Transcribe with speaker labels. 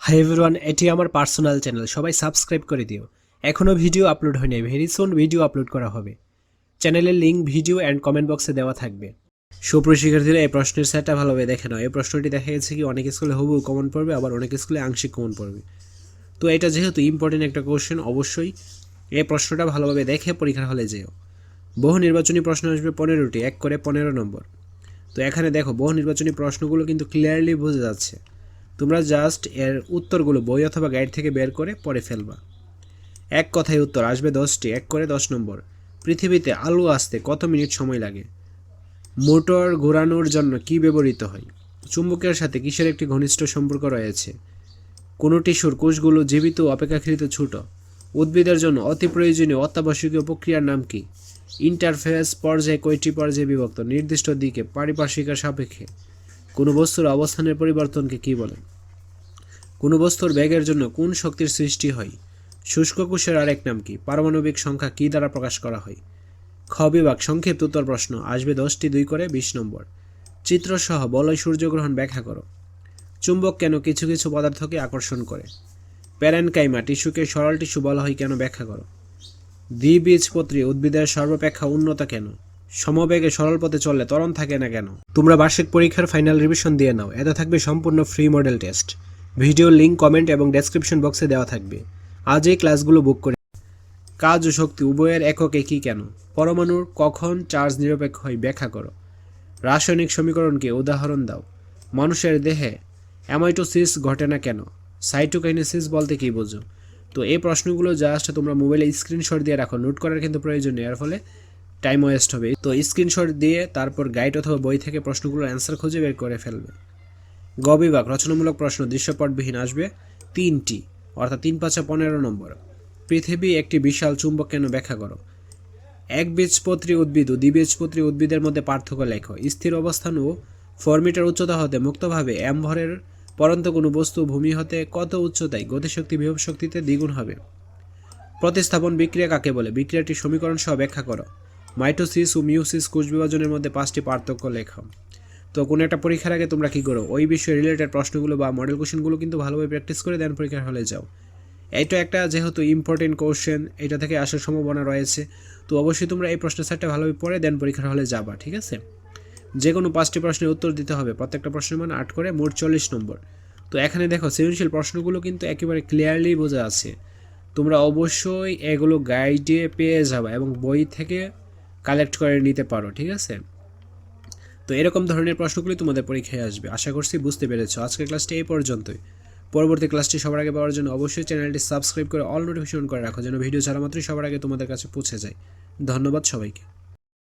Speaker 1: Hi everyone এটি আমার personal channel সবাই সাবস্ক্রাইব করে দিও। এখনও ভিডিও আপলোড হয়নি ভেরি সুন ভিডিও আপলোড করা হবে। চ্যানেলের লিঙ্ক ভিডিও অ্যান্ড কমেন্ট বক্সে দেওয়া থাকবে। সুপ্রিয় শিক্ষার্থীরা, এই প্রশ্নের সেটটা ভালোভাবে দেখে নাও। এই প্রশ্নটি দেখা গেছে কি, অনেক স্কুলে হবু কমন পড়বে, আবার অনেক স্কুলে আংশিক কমন পড়বে। তো এটা যেহেতু ইম্পর্টেন্ট একটা কোশ্চেন অবশ্যই এই প্রশ্নটা ভালোভাবে দেখে পরীক্ষার হলে যেও। বহু নির্বাচনী প্রশ্ন আসবে পনেরোটি, এক করে পনেরো নম্বর। তো এখানে দেখো, বহু নির্বাচনী প্রশ্নগুলো কিন্তু ক্লিয়ারলি বোঝা যাচ্ছে। তোমরা জাস্ট এর উত্তরগুলো বই অথবা গাইড থেকে বের করে পড়ে ফেলবা। এক কথায় উত্তর আসবে দশটি, এক করে দশ নম্বর। পৃথিবীতে আলু আসতে কত মিনিট সময় লাগে? মোটর ঘোরানোর জন্য কি ব্যবহৃত হয়? চুম্বকের সাথে কিসের একটি ঘনিষ্ঠ সম্পর্ক রয়েছে? কোনো টিস্যুর কোষগুলো জীবিত অপেক্ষাকৃত ছোট। উদ্ভিদের জন্য অতি প্রয়োজনীয় অত্যাবশ্যকীয় প্রক্রিয়ার নাম কি? ইন্টারফেস পর্যায়ে কয়টি পর্যায়ে বিভক্ত? নির্দিষ্ট দিকে, পারিপার্শ্বিকের সাপেক্ষে। কোনো বস্তুর অবস্থানের পরিবর্তনকে কি বলে? কোনো বস্তুর ব্যাগের জন্য কোন শক্তির সৃষ্টি হয়? শুষ্ক কোষের আরেক নাম কি? পারমাণবিক সংখ্যা কি দ্বারা প্রকাশ করা হয়? খ বিভাগ, সংক্ষিপ্ত উত্তর প্রশ্ন, আসবে দশটি দুই করে বিশ নম্বর। চিত্রসহ, বলয় সূর্যগ্রহণ ব্যাখ্যা করো। চুম্বক কেন কিছু কিছু পদার্থকে আকর্ষণ করে? প্যারেনকাইমা, টিস্যুকে সরল টিস্যু বলা হয় কেন ব্যাখ্যা করো? দ্বিবীজপত্রী উদ্ভিদের সর্বাপেক্ষা উন্নত কেন? সমবেগে সরল পথে চললে ত্বরণ থাকে না কেন? তোমরা বার্ষিক পরীক্ষার ফাইনাল রিভিশন দিয়ে নাও। এতে থাকবে সম্পূর্ণ free model test video link comment এবং ডেসক্রিপশন বক্সে দেওয়া থাকবে। আজ এই ক্লাসগুলো বুক করে। কাজ ও শক্তি উভয়ের একক একই কেন? পরমাণুর কখন চার্জ নিরপেক্ষ হয় ব্যাখ্যা করো। রাসায়নিক সমীকরণকে উদাহরণ দাও। মানুষের দেহে অ্যামাইটোসিস ঘটে না কেন? সাইটোকাইনেসিস বলতে কী বোঝো? তো এই প্রশ্নগুলো জাস্ট তোমরা মোবাইলে স্ক্রিনশট দিয়ে রাখো। নোট করার কিন্তু প্রয়োজন নেই, এর ফলে টাইম ওয়েস্ট হবে। তো স্ক্রিনশট দিয়ে তারপর গাইড অথবা বই থেকে প্রশ্নগুলোর অ্যান্সার খুঁজে বের করে ফেলবে। গ বিভাগ রচনামূলক প্রশ্ন, দৃশ্যপটবিহীন আসবে তিনটি, অর্থাৎ তিন পাঁচা পনেরো নম্বর। পৃথিবী একটি বিশাল চুম্বক কেন ব্যাখ্যা করো? এক বীজপত্রী উদ্ভিদ ও দ্বিবীজপত্রী উদ্ভিদের মধ্যে পার্থক্য লেখো। স্থির অবস্থান ও ফোর উচ্চতা হতে মুক্তভাবে এম ভরের পরন্ত কোনো বস্তু ভূমি হতে কত উচ্চতায় গতিশক্তি, বিভব শক্তিতে দ্বিগুণ হবে? প্রতিস্থাপন বিক্রিয়া কাকে বলে? বিক্রিয়াটি সমীকরণ সহ ব্যাখ্যা করো। মাইটোসিস ও মিউসিস কোষ বিভাজনের মধ্যে পাঁচটি পার্থক্য লেখো। তো কোনো একটা পরীক্ষার আগে তোমরা কী করো? ওই বিষয়ে রিলেটেড প্রশ্নগুলো বা মডেল কোশ্চেনগুলো কিন্তু ভালোভাবে প্র্যাকটিস করে দেন পরীক্ষার হলে যাও। এইটা একটা যেহেতু ইম্পর্টেন্ট কোশ্চেন এটা থেকে আসার সম্ভাবনা রয়েছে। তো অবশ্যই তোমরা এই প্রশ্নের সেটটা ভালোভাবে পড়ে দেন পরীক্ষার হলে যাবা, ঠিক আছে? যে কোনো পাঁচটি প্রশ্নের উত্তর দিতে হবে, প্রত্যেকটা প্রশ্নের মান আট করে, মোট চল্লিশ নম্বর। তো এখানে দেখো, সৃজনশীল প্রশ্নগুলো কিন্তু একেবারে ক্লিয়ারলি বোঝা আছে। তোমরা অবশ্যই এগুলো গাইডে পেয়ে যাবে এবং বই থেকে কালেক্ট করে নিতে পারো, ঠিক আছে? তো এরকম ধরনের প্রশ্নগুলি তোমাদের পরীক্ষায় আসবে। আশা করছি বুঝতে পেরেছ। আজকের ক্লাসটি এই পর্যন্তই। পরবর্তী ক্লাসটি সবার আগে পাওয়ার জন্য অবশ্যই চ্যানেলটি সাবস্ক্রাইব করে অল নোটিফিকেশন করে রাখো, যেন ভিডিও ছাড়া মাত্রই সবার আগে তোমাদের কাছে পৌঁছে যায়। ধন্যবাদ সবাইকে।